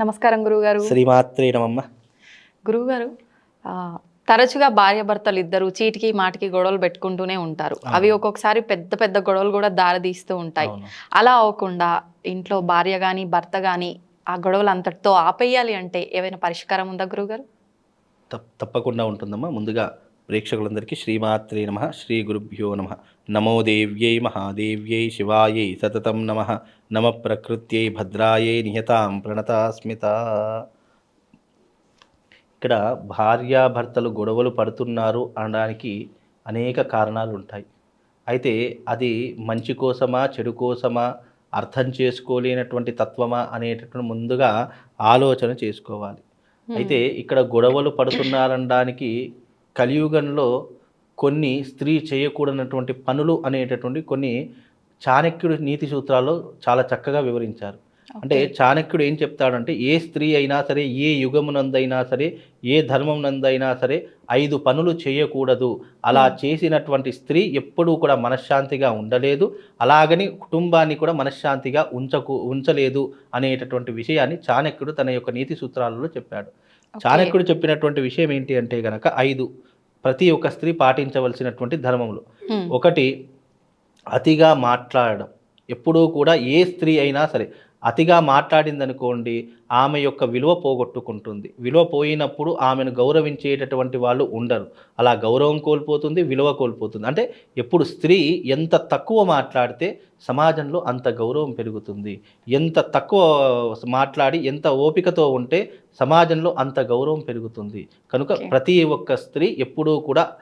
నమస్కారం గురువుగారు. శ్రీమాత్రే నమమ్మ గురువుగారు తరచుగా భార్యాభర్తలు ఇద్దరు చీటికి మాటికి గొడవలు పెట్టుకుంటూనే ఉంటారు. అవి ఒక్కొక్కసారి పెద్ద పెద్ద గొడవలు కూడా దారితీస్తూ ఉంటాయి. అలా అవ్వకుండా ఇంట్లో భార్య కానీ భర్త కానీ ఆ గొడవలు అంతటితో ఆపేయాలి అంటే ఏమైనా పరిష్కారం ఉందా గురువుగారు? తప్- తప్పకుండా ఉంటుందమ్మా. ముందుగా ప్రేక్షకులందరికీ శ్రీమాత్రే నమ శ్రీ గురుభ్యో నమ. నమో దేవ్యై మహాదేవ్యై శివాయై సతతం నమ. నమ ప్రకృత్యై భద్రాయై నిహతాం ప్రణతాస్మిత. ఇక్కడ భార్యాభర్తలు గొడవలు పడుతున్నారు అనడానికి అనేక కారణాలు ఉంటాయి అయితే అది మంచి కోసమా చెడు కోసమా అర్థం చేసుకోలేనటువంటి తత్వమా అనేటటువంటి ముందుగా ఆలోచన చేసుకోవాలి. అయితే ఇక్కడ గొడవలు పడుతున్నారనడానికి కలియుగంలో కొన్ని స్త్రీ చేయకూడనటువంటి పనులు అనేటటువంటి కొన్ని చాణక్యుడి నీతి సూత్రాల్లో చాలా చక్కగా వివరించారు. అంటే చాణక్యుడు ఏం చెప్తాడంటే ఏ స్త్రీ అయినా సరే ఏ యుగమునందైనా సరే ఏ ధర్మం నందైనా సరే ఐదు పనులు చేయకూడదు. అలా చేసినటువంటి స్త్రీ ఎప్పుడూ కూడా మనశ్శాంతిగా ఉండలేదు. అలాగని కుటుంబాన్ని కూడా మనశ్శాంతిగా ఉంచకు ఉంచలేదు అనేటటువంటి విషయాన్ని చాణక్యుడు తన యొక్క నీతి సూత్రాలలో చెప్పాడు. చాణక్యుడు చెప్పినటువంటి విషయం ఏంటి అంటే గనక ఐదు ప్రతి ఒక్క స్త్రీ పాటించవలసినటువంటి ధర్మములు. ఒకటి అతిగా మాట్లాడడం ఎప్పుడూ కూడా ఏ స్త్రీ అయినా సరే అతిగా మాట్లాడిందనుకోండి ఆమె యొక్క విలువ పోగొట్టుకుంటుంది. విలువ పోయినప్పుడు ఆమెను గౌరవించేటటువంటి వాళ్ళు ఉండరు. అలా గౌరవం కోల్పోతుంది విలువ కోల్పోతుంది. అంటే ఎప్పుడు స్త్రీ ఎంత తక్కువ మాట్లాడితే సమాజంలో అంత గౌరవం పెరుగుతుంది. ఎంత తక్కువ మాట్లాడి ఎంత ఓపికతో ఉంటే సమాజంలో అంత గౌరవం పెరుగుతుంది. కనుక. ప్రతి ఒక్క స్త్రీ ఎప్పుడూ కూడా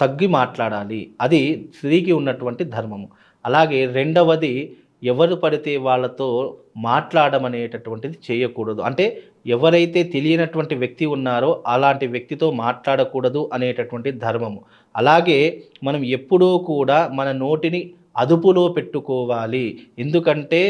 తగ్గి మాట్లాడాలి. అది స్త్రీకి ఉన్నటువంటి ధర్మము. అలాగే రెండవది ఎవరు పడితే వాళ్ళతో మాట్లాడడం అనేటటువంటిది చేయకూడదు. అంటే ఎవరైతే తెలియనటువంటి వ్యక్తి ఉన్నారో అలాంటి వ్యక్తితో మాట్లాడకూడదు అనేటటువంటి ధర్మము. అలాగే మనం ఎప్పుడూ కూడా మన నోటిని అదుపులో పెట్టుకోవాలి. ఎందుకంటే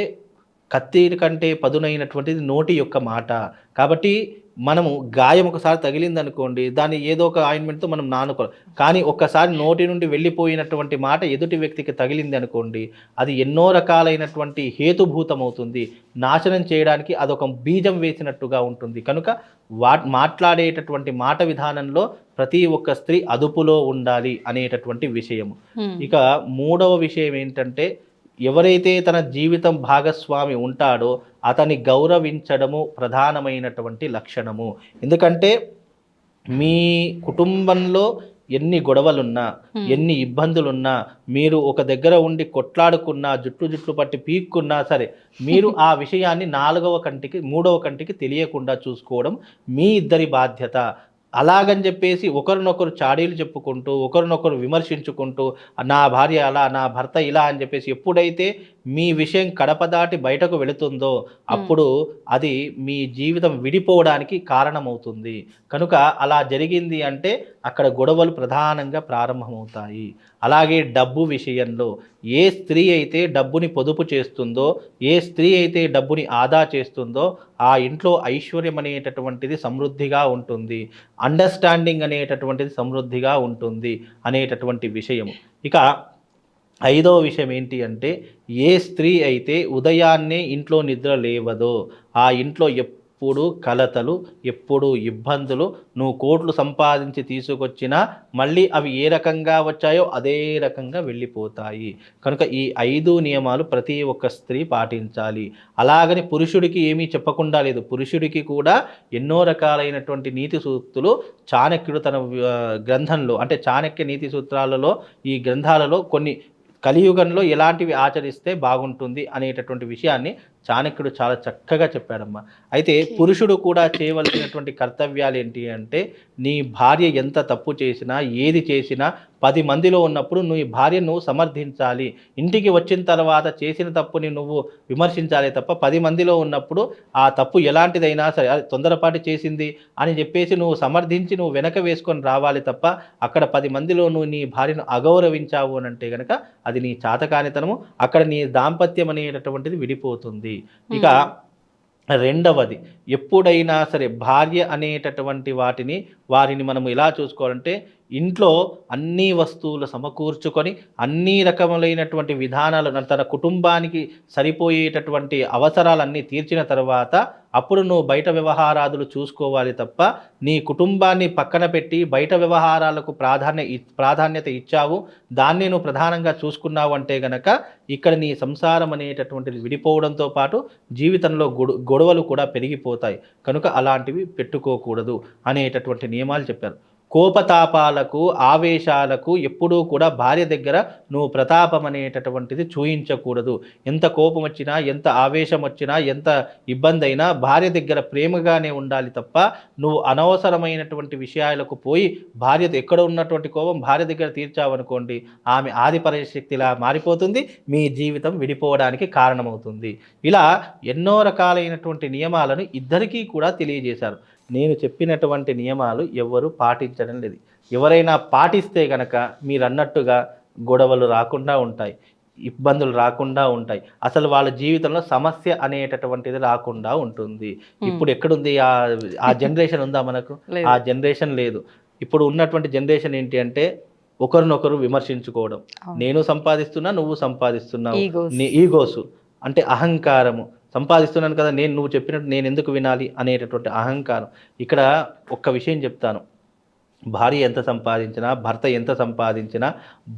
కత్తి కంటే పదునైనటువంటిది నోటి యొక్క మాట. కాబట్టి మనము గాయం ఒకసారి తగిలింది అనుకోండి దాన్ని ఏదో ఒక ఆయింట్మెంట్తో మనం నానుకోవాలి. కానీ ఒక్కసారి నోటి నుండి వెళ్ళిపోయినటువంటి మాట ఎదుటి వ్యక్తికి తగిలింది అనుకోండి అది ఎన్నో రకాలైనటువంటి హేతుభూతం అవుతుంది నాశనం చేయడానికి అదొక బీజం వేసినట్టుగా ఉంటుంది. కనుక వా మాట్లాడేటటువంటి మాట విధానంలో ప్రతి ఒక్క స్త్రీ అదుపులో ఉండాలి అనేటటువంటి విషయము. ఇక మూడవ విషయం ఏంటంటే ఎవరైతే తన జీవితం భాగస్వామి ఉంటాడో అతని గౌరవించడము ప్రధానమైనటువంటి లక్షణము. ఎందుకంటే మీ కుటుంబంలో ఎన్ని గొడవలున్నా ఎన్ని ఇబ్బందులున్నా మీరు ఒక దగ్గర ఉండి కొట్లాడుకున్నా జుట్టు జుట్లు పట్టి పీక్కున్నా సరే మీరు ఆ విషయాన్ని నాలుగవ కంటికి మూడవ కంటికి తెలియకుండా చూసుకోవడం మీ ఇద్దరి బాధ్యత. అలాగని చెప్పేసి ఒకరినొకరు చాడీలు చెప్పుకుంటూ ఒకరినొకరు విమర్శించుకుంటూ నా భార్య అలా నా భర్త ఇలా అని చెప్పేసి ఎప్పుడైతే మీ విషయం కడప దాటి బయటకు వెళుతుందో అప్పుడు అది మీ జీవితం విడిపోవడానికి కారణమవుతుంది. కనుక అలా జరిగింది అంటే అక్కడ గొడవలు ప్రధానంగా ప్రారంభమవుతాయి. అలాగే డబ్బు విషయంలో ఏ స్త్రీ అయితే డబ్బుని పొదుపు చేస్తుందో ఏ స్త్రీ అయితే డబ్బుని ఆదా చేస్తుందో ఆ ఇంట్లో ఐశ్వర్యం అనేటటువంటిది సమృద్ధిగా ఉంటుంది. అండర్స్టాండింగ్ అనేటటువంటిది సమృద్ధిగా ఉంటుంది అనేటటువంటి విషయం. ఇక ఐదవ విషయం ఏంటి అంటే ఏ స్త్రీ అయితే ఉదయాన్నే ఇంట్లో నిద్ర లేవదో ఆ ఇంట్లో ఎప్పుడు కలతలు ఎప్పుడు ఇబ్బందులు నువ్వు కోట్లు సంపాదించి తీసుకొచ్చినా మళ్ళీ అవి ఏ రకంగా వచ్చాయో అదే రకంగా వెళ్ళిపోతాయి. కనుక ఈ ఐదు నియమాలు ప్రతి ఒక్క స్త్రీ పాటించాలి. అలాగని పురుషుడికి ఏమీ చెప్పకుండా లేదు. పురుషుడికి కూడా ఎన్నో రకాలైనటువంటి నీతి సూక్తులు చాణక్యుడు తన గ్రంథంలో అంటే చాణక్య నీతి సూత్రాలలో ఈ గ్రంథాలలో కొన్ని కలియుగంలో ఎలాంటివి ఆచరిస్తే బాగుంటుంది అనేటటువంటి విషయాన్ని చాణక్యుడు చాలా చక్కగా చెప్పాడమ్మా. అయితే పురుషుడు కూడా చేయవలసినటువంటి కర్తవ్యాలు ఏంటి అంటే నీ భార్య ఎంత తప్పు చేసినా ఏది చేసినా పది మందిలో ఉన్నప్పుడు నీ భార్యను నువ్వు సమర్థించాలి. ఇంటికి వచ్చిన తర్వాత చేసిన తప్పుని నువ్వు విమర్శించాలి తప్ప పది మందిలో ఉన్నప్పుడు ఆ తప్పు ఎలాంటిదైనా సరే అది తొందరపాటు చేసింది అని చెప్పేసి నువ్వు సమర్థించి నువ్వు వెనక వేసుకొని రావాలి తప్ప అక్కడ పది మందిలో నువ్వు నీ భార్యను అగౌరవించావు అని అంటే గనక అది నీ చాతకానితనము. అక్కడ నీ దాంపత్యం అనేటటువంటిది విడిపోతుంది. ఇక రెండవది ఎప్పుడైనా సరే భార్య అనేటటువంటి వాటిని వారిని మనం ఎలా చూసుకోవాలంటే ఇంట్లో అన్ని వస్తువులు సమకూర్చుకొని అన్ని రకములైనటువంటి విధానాలు తన కుటుంబానికి సరిపోయేటటువంటి అవసరాలన్నీ తీర్చిన తర్వాత అప్పుడు నువ్వు బయట వ్యవహారాదులు చూసుకోవాలి తప్ప నీ కుటుంబాన్ని పక్కన పెట్టి బయట వ్యవహారాలకు ప్రాధాన్య ఇ- ప్రాధాన్యత ఇచ్చావు దాన్ని నువ్వు ప్రధానంగా చూసుకున్నావు అంటే గనక ఇక్కడ నీ సంసారం అనేటటువంటిది విడిపోవడంతో పాటు జీవితంలో గొడవలు కూడా పెరిగిపోతాయి. కనుక అలాంటివి పెట్టుకోకూడదు అనేటటువంటి నియమాలు చెప్పారు. కోపతాపాలకు ఆవేశాలకు ఎప్పుడూ కూడా భార్య దగ్గర నువ్వు ప్రతాపం అనేటటువంటిది చూయించకూడదు. ఎంత కోపం వచ్చినా ఎంత ఆవేశం వచ్చినా ఎంత ఇబ్బంది అయినా భార్య దగ్గర ప్రేమగానే ఉండాలి తప్ప నువ్వు అనవసరమైనటువంటి విషయాలకు పోయి భార్య ఎక్కడ ఉన్నటువంటి కోపం భార్య దగ్గర తీర్చావనుకోండి ఆమె ఆదిపరశక్తిలా మారిపోతుంది మీ జీవితం విడిపోవడానికి కారణమవుతుంది. ఇలా ఎన్నో రకాలైనటువంటి నియమాలను ఇద్దరికీ కూడా తెలియజేశారు. నేను చెప్పినటువంటి నియమాలు ఎవ్వరూ పాటించడం లేదు. ఎవరైనా పాటిస్తే గనక మీరు అన్నట్టుగా గొడవలు రాకుండా ఉంటాయి ఇబ్బందులు రాకుండా ఉంటాయి. అసలు వాళ్ళ జీవితంలో సమస్య అనేటటువంటిది రాకుండా ఉంటుంది. ఇప్పుడు ఎక్కడుంది? ఆ ఆ జనరేషన్ ఉందా మనకు. ఆ జనరేషన్ లేదు. ఇప్పుడు ఉన్నటువంటి జనరేషన్ ఏంటి అంటే ఒకరినొకరు విమర్శించుకోవడం. నేను సంపాదిస్తున్నా నువ్వు సంపాదిస్తున్నావు. ఈగోసు. అంటే అహంకారము. సంపాదిస్తున్నాను కదా నేను నువ్వు చెప్పినట్టు నేను ఎందుకు వినాలి అనేటటువంటి అహంకారం. ఇక్కడ ఒక్క విషయం చెప్తాను. భార్య ఎంత సంపాదించినా భర్త ఎంత సంపాదించినా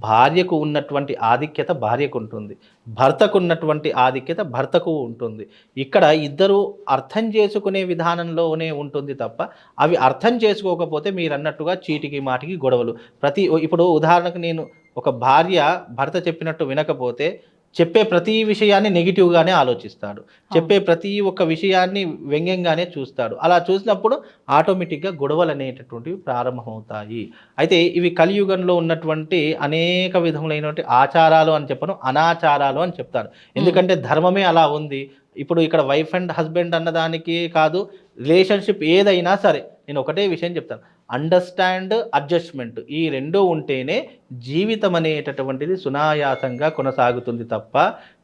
భార్యకు ఉన్నటువంటి ఆధిక్యత భార్యకు ఉంటుంది. భర్తకు ఉన్నటువంటి ఆధిక్యత భర్తకు ఉంటుంది. ఇక్కడ ఇద్దరు అర్థం చేసుకునే విధానంలోనే ఉంటుంది తప్ప అవి అర్థం చేసుకోకపోతే మీరు అన్నట్టుగా చీటికి మాటికి గొడవలు. ప్రతి ఇప్పుడు ఉదాహరణకు నేను ఒక భార్య భర్త చెప్పినట్టు వినకపోతే చెప్పే ప్రతి విషయాన్ని నెగిటివ్గానే ఆలోచిస్తాడు. చెప్పే ప్రతి ఒక్క విషయాన్ని వ్యంగ్యంగానే చూస్తాడు. అలా చూసినప్పుడు ఆటోమేటిక్గా గొడవలు అనేటటువంటివి ప్రారంభమవుతాయి. అయితే ఇవి కలియుగంలో ఉన్నటువంటి అనేక విధములైనటువంటి ఆచారాలు అని చెప్పను అనాచారాలు అని చెప్తాను ఎందుకంటే ధర్మమే అలా ఉంది. ఇప్పుడు ఇక్కడ వైఫ్ అండ్ హస్బెండ్ అన్నదానికి కాదు రిలేషన్షిప్ ఏదైనా సరే నేను ఒకటే విషయం చెప్తాను. అండర్స్టాండ్ అడ్జస్ట్మెంట్ ఈ రెండు ఉంటేనే జీవితం అనేటటువంటిది సునాయాసంగా కొనసాగుతుంది తప్ప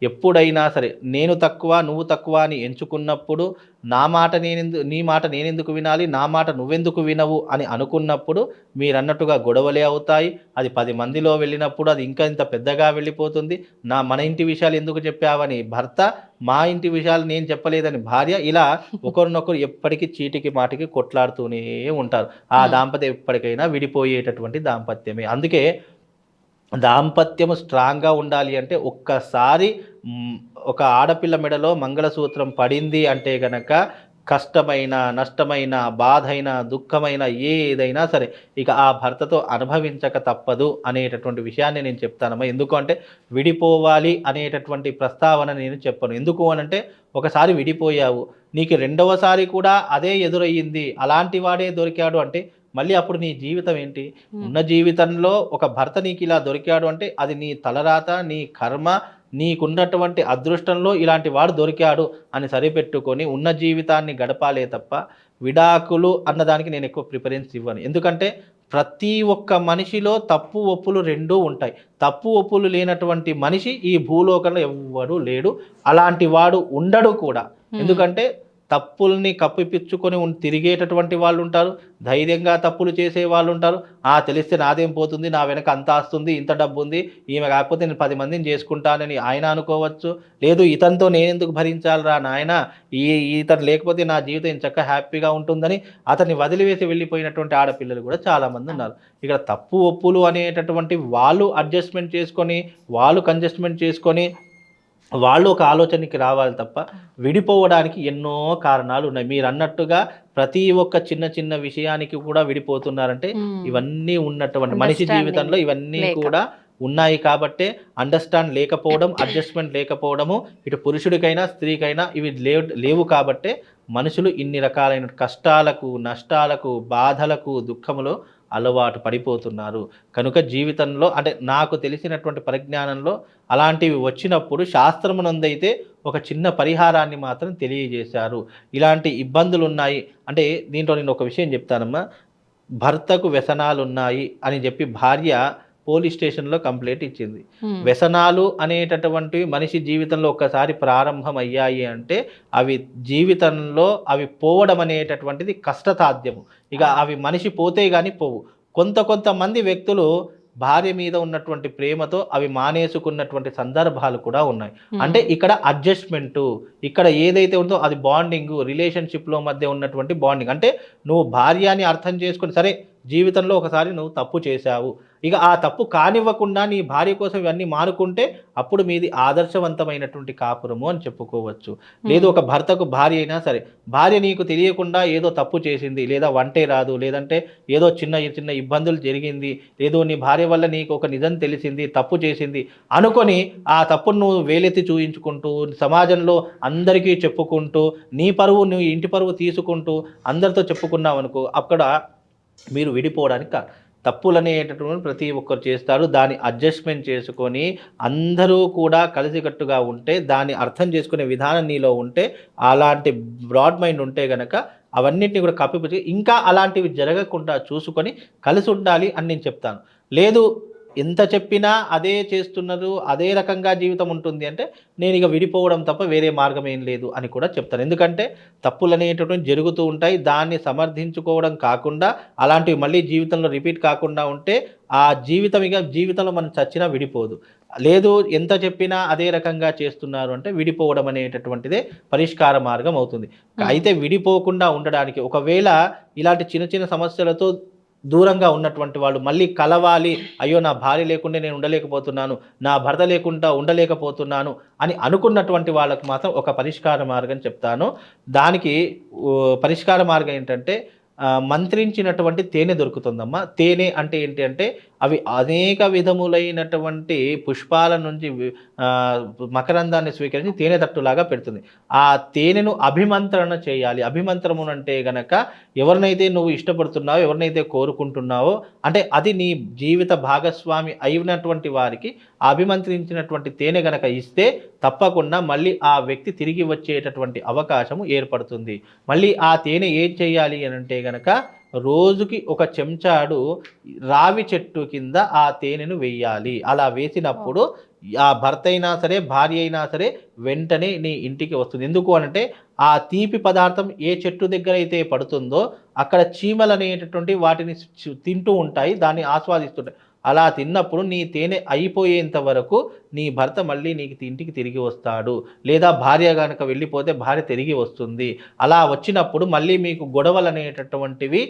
ఎప్పుడైనా సరే నేను తక్కువ నువ్వు తక్కువ అని ఎంచుకున్నప్పుడు నా మాట నేనెందు నీ మాట నేనెందుకు వినాలి నా మాట నువ్వెందుకు వినవు అని అనుకున్నప్పుడు మీరు అన్నట్టుగా గొడవలే అవుతాయి. అది పది మందిలో వెళ్ళినప్పుడు అది ఇంకా ఇంత పెద్దగా వెళ్ళిపోతుంది. నా మన ఇంటి విషయాలు ఎందుకు చెప్పావని భర్త మా ఇంటి విషయాలు నేను చెప్పలేదని భార్య ఇలా ఒకరినొకరు ఎప్పటికీ చీటికి మాటికి కొట్లాడుతూనే ఉంటారు. ఆ దాంపత్యం ఎప్పటికైనా విడిపోయేటటువంటి దాంపత్యమే. అందుకే దాంపత్యము స్ట్రాంగ్గా ఉండాలి అంటే ఒక్కసారి ఒక ఆడపిల్ల మెడలో మంగళసూత్రం పడింది అంటే గనక కష్టమైన నష్టమైన బాధైన దుఃఖమైన ఏదైనా సరే ఇక ఆ భర్తతో అనుభవించక తప్పదు అనేటటువంటి విషయాన్ని నేను చెప్తానమ్మా. ఎందుకు అంటే విడిపోవాలి అనేటటువంటి ప్రస్తావన నేను చెప్పను. ఎందుకు అనంటే ఒకసారి విడిపోయావు. నీకు రెండవసారి కూడా అదే ఎదురయ్యింది. అలాంటి వాడే దొరికాడు అంటే మళ్ళీ అప్పుడు నీ జీవితం ఏంటి? ఉన్న జీవితంలో ఒక భర్త నీకు ఇలా దొరికాడు అంటే అది నీ తలరాత నీ కర్మ నీకున్నటువంటి అదృష్టంలో ఇలాంటి వాడు దొరికాడు అని సరిపెట్టుకొని ఉన్న జీవితాన్ని గడపాలే తప్ప విడాకులు అన్నదానికి నేను ఎక్కువ ప్రిఫరెన్స్ ఇవ్వను. ఎందుకంటే ప్రతి ఒక్క మనిషిలో తప్పు ఒప్పులు రెండూ ఉంటాయి. తప్పు ఒప్పులు లేనటువంటి మనిషి ఈ భూలోకంలో ఎవ్వడు లేడు. అలాంటి వాడు ఉండడు కూడా. ఎందుకంటే తప్పుల్ని కప్పిపిచ్చుకొని తిరిగేటటువంటి వాళ్ళు ఉంటారు ధైర్యంగా తప్పులు చేసే వాళ్ళు ఉంటారు ఆ తెలిస్తే నాదేం పోతుంది? నా వెనక అంత వస్తుంది ఇంత డబ్బు ఉంది ఈమె కాకపోతే నేను పది మందిని చేసుకుంటానని ఆయన అనుకోవచ్చు. లేదు ఇతనితో నేను ఎందుకు భరించాలిరా నాయన? ఈ ఇతను లేకపోతే నా జీవితం చక్కగా హ్యాపీగా ఉంటుందని అతన్ని వదిలివేసి వెళ్ళిపోయినటువంటి ఆడపిల్లలు కూడా చాలామంది ఉన్నారు. ఇక్కడ తప్పు ఒప్పులు అనేటటువంటి వాళ్ళు అడ్జస్ట్మెంట్ చేసుకొని వాళ్ళు కంజస్ట్మెంట్ చేసుకొని వాళ్ళు ఒక ఆలోచనకి రావాలి తప్ప విడిపోవడానికి ఎన్నో కారణాలు ఉన్నాయి మీరు అన్నట్టుగా ప్రతి ఒక్క చిన్న చిన్న విషయానికి కూడా విడిపోతున్నారంటే. ఇవన్నీ ఉన్నటువంటి మనిషి జీవితంలో ఇవన్నీ. కూడా ఉన్నాయి కాబట్టే అండర్స్టాండ్ లేకపోవడం అడ్జస్ట్మెంట్ లేకపోవడము ఇటు పురుషుడికైనా స్త్రీకైనా ఇవి లేవు లేవు కాబట్టే మనుషులు ఇన్ని రకాలైన కష్టాలకు నష్టాలకు బాధలకు దుఃఖములో అలవాటు పడిపోతున్నారు. కనుక జీవితంలో అంటే నాకు తెలిసినటువంటి పరిజ్ఞానంలో అలాంటివి వచ్చినప్పుడు శాస్త్రమునందైతే ఒక చిన్న పరిహారాన్ని మాత్రం తెలియజేశారు. ఇలాంటి ఇబ్బందులు ఉన్నాయి అంటే దీంట్లో నేను ఒక విషయం చెప్తానమ్మా. భర్తకు వ్యసనాలు ఉన్నాయి అని చెప్పి భార్య పోలీస్ స్టేషన్లో కంప్లైంట్ ఇచ్చింది. వ్యసనాలు అనేటటువంటివి మనిషి జీవితంలో ఒక్కసారి ప్రారంభం అయ్యాయి అంటే అవి జీవితంలో అవి పోవడం అనేటటువంటిది కష్టసాధ్యము. ఇక అవి మనిషి పోతే కానీ పోవు. కొంత కొంతమంది వ్యక్తులు భార్య మీద ఉన్నటువంటి ప్రేమతో అవి మానేసుకున్నటువంటి సందర్భాలు కూడా ఉన్నాయి. అంటే ఇక్కడ అడ్జస్ట్మెంట్ ఇక్కడ ఏదైతే ఉందో అది బాండింగ్ రిలేషన్షిప్లో మధ్య ఉన్నటువంటి బాండింగ్. అంటే నువ్వు భార్యని అర్థం చేసుకుని సరే జీవితంలో ఒకసారి నువ్వు తప్పు చేశావు. ఇక ఆ తప్పు కానివ్వకుండా నీ భార్య కోసం ఇవన్నీ మానుకుంటే అప్పుడు మీది ఆదర్శవంతమైనటువంటి కాపురము అని చెప్పుకోవచ్చు. లేదు ఒక భర్తకు భార్య అయినా సరే భార్య నీకు తెలియకుండా ఏదో తప్పు చేసింది లేదా వంటే రాదు లేదంటే ఏదో చిన్న చిన్న ఇబ్బందులు జరిగింది ఏదో నీ భార్య వల్ల నీకు ఒక నిజం తెలిసింది తప్పు చేసింది అనుకొని ఆ తప్పును నువ్వు వేలెత్తి చూయించుకుంటూ సమాజంలో అందరికీ చెప్పుకుంటూ నీ పరువు నువ్వు ఇంటి పరువు తీసుకుంటూ అందరితో చెప్పుకున్నావు అనుకో అక్కడ మీరు విడిపోవడానికి తప్పులనేటటువంటి తప్పులు అనేటటువంటి ప్రతి ఒక్కరు చేస్తారు. దాన్ని అడ్జస్ట్మెంట్ చేసుకొని అందరూ కూడా కలిసికట్టుగా ఉంటే దాన్ని అర్థం చేసుకునే విధానం నీలో ఉంటే అలాంటి బ్రాడ్ మైండ్ ఉంటే గనక అవన్నిటిని కూడా కప్పిపుచ్చి ఇంకా అలాంటివి జరగకుండా చూసుకొని కలిసి ఉండాలి అని నేను చెప్తాను. లేదు ఎంత చెప్పినా అదే చేస్తున్నారు అదే రకంగా జీవితం ఉంటుంది అంటే నేను ఇక విడిపోవడం తప్ప వేరే మార్గం ఏం లేదు అని కూడా చెప్తాను ఎందుకంటే తప్పులు అనేటటువంటి జరుగుతూ ఉంటాయి. దాన్ని సమర్థించుకోవడం కాకుండా అలాంటివి మళ్ళీ జీవితంలో రిపీట్ కాకుండా ఉంటే ఆ జీవితం ఇక జీవితంలో మనం చచ్చినా విడిపోదు. లేదు ఎంత చెప్పినా అదే రకంగా చేస్తున్నారు అంటే విడిపోవడం అనేటటువంటిదే పరిష్కార మార్గం అవుతుంది. అయితే విడిపోకుండా ఉండడానికి ఒకవేళ ఇలాంటి చిన్న చిన్న సమస్యలతో దూరంగా ఉన్నటువంటి వాళ్ళు మళ్ళీ కలవాలి అయ్యో నా భార్య లేకుండా నేను ఉండలేకపోతున్నాను నా భర్త లేకుండా ఉండలేకపోతున్నాను అని అనుకున్నటువంటి వాళ్ళకు మాత్రం ఒక పరిష్కార మార్గం చెప్తాను. దానికి పరిష్కార మార్గం ఏంటంటే మంత్రించినటువంటి తేనె దొరుకుతుందమ్మా. తేనె అంటే ఏంటి అంటే అవి అనేక విధములైనటువంటి పుష్పాల నుంచి మకరందాన్ని స్వీకరించి తేనె తట్టులాగా పెడుతుంది. ఆ తేనెను అభిమంత్రణ చేయాలి. అభిమంత్రము అంటే గనక ఎవరినైతే నువ్వు ఇష్టపడుతున్నావో ఎవరినైతే కోరుకుంటున్నావో అంటే అది నీ జీవిత భాగస్వామి అయినటువంటి వారికి అభిమంత్రించినటువంటి తేనె గనక ఇస్తే తప్పకుండా మళ్ళీ ఆ వ్యక్తి తిరిగి వచ్చేటటువంటి అవకాశము ఏర్పడుతుంది. మళ్ళీ ఆ తేనె ఏం చేయాలి అని అంటే గనక రోజుకి ఒక చెంచాడు రావి చెట్టు కింద ఆ తేనెను వేయాలి. అలా వేసినప్పుడు ఆ భర్త అయినా సరే భార్య అయినా సరే వెంటనే నీ ఇంటికి వస్తుంది. ఎందుకు అనంటే ఆ తీపి పదార్థం ఏ చెట్టు దగ్గర అయితే పడుతుందో అక్కడ చీమలు అనేటటువంటి వాటిని తింటూ ఉంటాయి దాన్ని ఆస్వాదిస్తుంటాయి. అలా తిన్నప్పుడు నీ తేనె అయిపోయేంత వరకు నీ భర్త మళ్ళీ నీకు ఇంటికి తిరిగి వస్తాడు లేదా భార్య కనుక వెళ్ళిపోతే భార్య తిరిగి వస్తుంది అలా వచ్చినప్పుడు మళ్ళీ మీకు గొడవలు అనేటటువంటివి.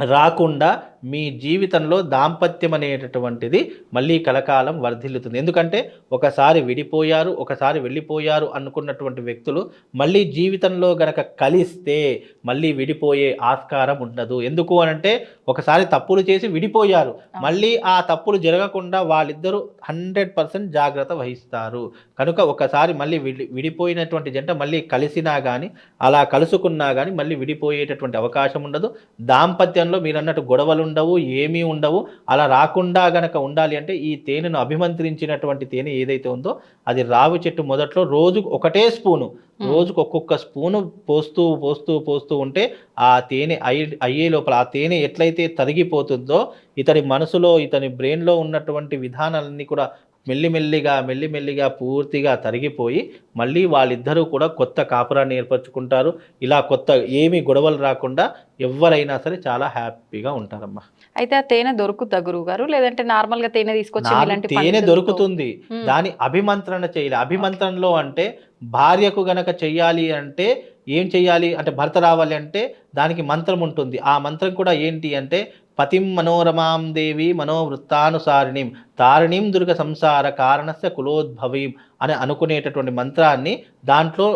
రాకుండా మీ జీవితంలో దాంపత్యం అనేటటువంటిది మళ్ళీ కలకాలం వర్ధిల్లుతుంది. ఎందుకంటే ఒకసారి విడిపోయారు ఒకసారి వెళ్ళిపోయారు అనుకున్నటువంటి వ్యక్తులు మళ్ళీ జీవితంలో గనక కలిస్తే మళ్ళీ విడిపోయే ఆస్కారం ఉండదు. ఎందుకు అనంటే ఒకసారి తప్పులు చేసి విడిపోయారు. మళ్ళీ ఆ తప్పులు జరగకుండా వాళ్ళిద్దరూ హండ్రెడ్ పర్సెంట్ జాగ్రత్త వహిస్తారు. కనుక ఒకసారి మళ్ళీ విడి విడిపోయినటువంటి జంట మళ్ళీ కలిసినా కానీ అలా కలుసుకున్నా కానీ మళ్ళీ విడిపోయేటటువంటి అవకాశం ఉండదు. దాంపత్యంలో మీరు అన్నట్టు గొడవలు ఉండవు ఏమీ ఉండవు. అలా రాకుండా గనక ఉండాలి అంటే ఈ తేనెను అభిమంత్రించినటువంటి తేనె ఏదైతే ఉందో అది రావి చెట్టు మొదట్లో రోజు ఒకటే స్పూను. రోజుకు ఒక్కొక్క స్పూను పోస్తూ పోస్తూ పోస్తూ ఉంటే ఆ తేనె అయ్యే అయ్యే లోపల ఆ తేనె ఎట్లయితే తరిగిపోతుందో ఇతని మనసులో ఇతని బ్రెయిన్లో ఉన్నటువంటి విధానాలన్నీ కూడా మెల్లిమెల్లిగా మెల్లిమెల్లిగా పూర్తిగా తరిగిపోయి మళ్ళీ వాళ్ళిద్దరూ కూడా కొత్త కాపురాన్ని ఏర్పరచుకుంటారు. ఇలా కొత్త ఏమీ గొడవలు రాకుండా ఎవరైనా సరే చాలా హ్యాపీగా ఉంటారమ్మా. అయితే ఆ తేనె దొరుకుతా గురువు గారు లేదంటే నార్మల్గా తేనె తీసుకొచ్చి తేనె దొరుకుతుంది. దాని అభిమంత్రణ చేయాలి. అభిమంత్రణలో అంటే భార్యకు గనక చెయ్యాలి అంటే ఏం చెయ్యాలి? అంటే భర్త రావాలి అంటే దానికి మంత్రం ఉంటుంది. ఆ మంత్రం కూడా ఏంటి అంటే పతిం మనోరమాం దేవి మనోవృత్తానుసారిణిం. తారిణీం దుర్గ సంసార కారణస్య కులోద్భవీం అని అనుకునేటటువంటి మంత్రాన్ని దాంట్లో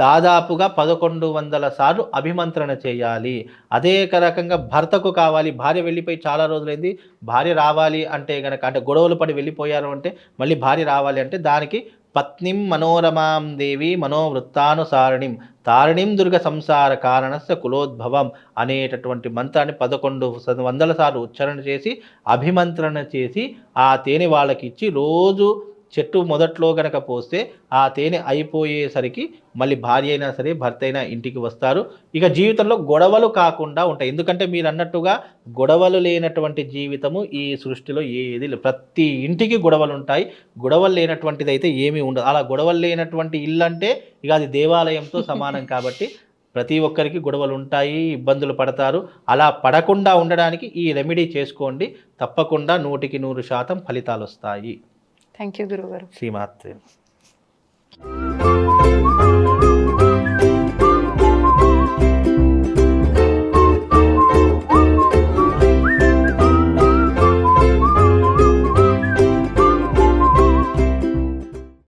దాదాపుగా పదకొండు వందల సార్లు అభిమంత్రణ చేయాలి. అదే రకంగా భర్తకు కావాలి భార్య వెళ్ళిపోయి చాలా రోజులైంది భార్య రావాలి అంటే గనక అంటే గొడవలు పడి వెళ్ళిపోయారు అంటే మళ్ళీ భార్య రావాలి అంటే దానికి పత్నిం మనోరమాం దేవి మనోవృత్తానుసారిణిం. తారిణిం దుర్గ సంసార కారణస్య కులోద్భవం అనేటటువంటి మంత్రాన్ని పదకొండు స- వందల సార్లు ఉచ్చారణ చేసి అభిమంత్రణ చేసి ఆ తేనె వాళ్ళకి ఇచ్చి రోజు చెట్టు మొదట్లో గనక పోస్తే ఆ తేనె అయిపోయేసరికి మళ్ళీ భార్య అయినా సరే భర్త అయినా ఇంటికి వస్తారు. ఇక జీవితంలో గొడవలు కాకుండా ఉంటాయి. ఎందుకంటే మీరు అన్నట్టుగా గొడవలు లేనటువంటి జీవితము ఈ సృష్టిలో ఏది ప్రతి ఇంటికి గొడవలు ఉంటాయి. గొడవలు లేనటువంటిది అయితే ఏమీ ఉండదు. అలా గొడవలు లేనటువంటి ఇల్లు అంటే ఇక అది దేవాలయంతో సమానం కాబట్టి ప్రతి ఒక్కరికి గొడవలు ఉంటాయి ఇబ్బందులు పడతారు. అలా పడకుండా ఉండడానికి ఈ రెమెడీ చేసుకోండి. తప్పకుండా నూటికి నూరు శాతం ఫలితాలు వస్తాయి థ్యాంక్ యూ గురుగారు శ్రీమాత్రే